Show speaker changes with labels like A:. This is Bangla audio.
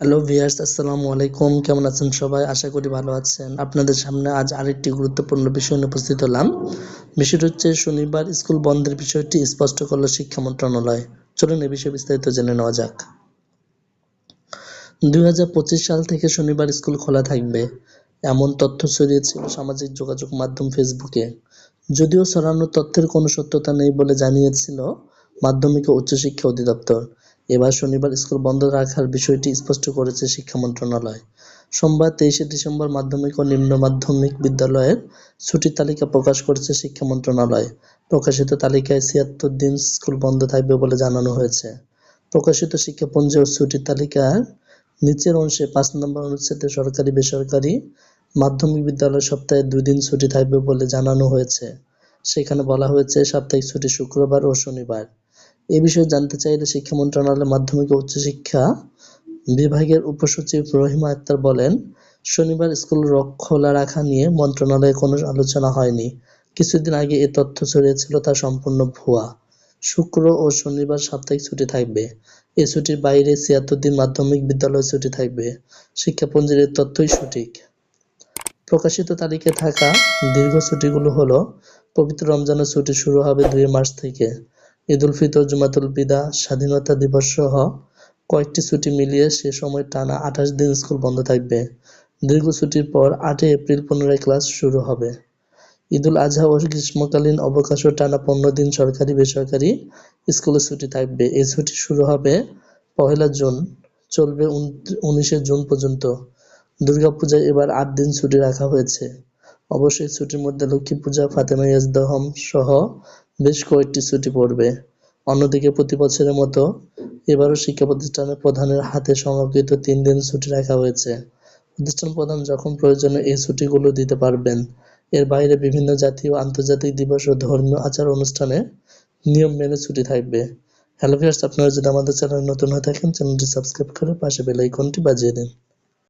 A: হ্যালো ভিয়ার্স আসসালামু আলাইকুম। কেমন আছেন সবাই? আশা করি ভালো আছেন। আপনাদের সামনে আজ আরেকটি গুরুত্বপূর্ণ বিষয় নিয়ে উপস্থিত হলাম। বিষয়টি হচ্ছে, শনিবার স্কুল বন্ধের বিষয়টি স্পষ্ট করল শিক্ষা মন্ত্রণালয়। চলুন এ বিষয়ে বিস্তারিত জেনে নেওয়া যাক। দুই হাজার পঁচিশ সাল থেকে শনিবার স্কুল খোলা থাকবে। এমন তথ্য ছড়িয়েছিল সামাজিক যোগাযোগ মাধ্যম ফেসবুকে। যদিও ছড়ানো তথ্যের কোনো সত্যতা নেই বলে জানিয়েছিল মাধ্যমিক ও উচ্চশিক্ষা অধিদপ্তর। এবার শনিবার স্কুল বন্ধ রাখার বিষয়টি স্পষ্ট করেছে শিক্ষা মন্ত্রণালয়। সোমবার তেইশে ডিসেম্বর মাধ্যমিক ও নিম্ন মাধ্যমিক বিদ্যালয়ের ছুটির তালিকা প্রকাশ করেছে শিক্ষা মন্ত্রণালয়। প্রকাশিত তালিকায় ছিয়াত্তর দিন স্কুল বন্ধ থাকবে বলে জানানো হয়েছে। প্রকাশিত শিক্ষাপঞ্জি ও ছুটির তালিকার নিচের অংশে পাঁচ নম্বর অনুচ্ছেদে সরকারি, বেসরকারি মাধ্যমিক বিদ্যালয় সপ্তাহে দুই দিন ছুটি থাকবে বলে জানানো হয়েছে। সেখানে বলা হয়েছে সাপ্তাহিক ছুটি শুক্রবার ও শনিবার। এ বিষয়ে জানতে চাইলে শিক্ষা মন্ত্রণালয়ের মাধ্যমিক ও উচ্চশিক্ষা বিভাগের উপসচিব রহিমা আক্তার বলেন, শনিবার স্কুল খোলা রাখা নিয়ে মন্ত্রণালয়ে কোনো আলোচনা হয়নি। কিছুদিন আগে এ তথ্য ছড়িয়েছিল তা সম্পূর্ণ ভুয়া। শুক্র ও শনিবার সাপ্তাহিক ছুটি থাকবে। এ ছুটির বাইরে ছিয়াত্তর মাধ্যমিক বিদ্যালয় ছুটি থাকবে। শিক্ষাপঞ্জির এ তথ্যই সঠিক। প্রকাশিত তালিকায় থাকা দীর্ঘ ছুটিগুলো হলো, পবিত্র রমজানের ছুটি শুরু হবে দুই মার্চ থেকে। ঈদ উল ফিতর, জুমাতুল বিদা, স্বাধীনতা দিবস সহ কয়েকটি ছুটি মিলিয়ে সে সময় টানা আঠাশ দিন স্কুল বন্ধ থাকবে। দীর্ঘ ছুটির পর আটই এপ্রিল পুনরায় ক্লাস শুরু হবে। ঈদুল আজহা ও গ্রীষ্মকালীন অবকাশও টানা পনেরো দিন সরকারি, বেসরকারি স্কুলে ছুটি থাকবে। এই ছুটি শুরু হবে পহেলা জুন, চলবে উনিশে জুন পর্যন্ত। দুর্গাপূজায় এবার আট দিন ছুটি রাখা হয়েছে। অবশ্যই ছুটির মধ্যে লক্ষ্মী পূজা, ফাতেমা ইয়াজদহম সহ বেশ কয়েকটি ছুটি পড়বে। অন্যদিকে প্রতি বছরের মতো এবারও শিক্ষা প্রতিষ্ঠানের প্রধানের হাতে সংরক্ষিত তিন দিন ছুটি রাখা হয়েছে। প্রতিষ্ঠান প্রধান যখন প্রয়োজনে এই ছুটিগুলো দিতে পারবেন, এর বাইরে বিভিন্ন জাতীয় আন্তর্জাতিক দিবস ও ধর্মীয় আচার অনুষ্ঠানে নিয়ম মেনে ছুটি থাকবে। হ্যালো ভিউয়ার্স, আপনারা যদি আমাদের চ্যানেল নতুন হয়ে থাকেন, চ্যানেলটি সাবস্ক্রাইব করে পাশে বেল আইকনটি বাজিয়ে দিন।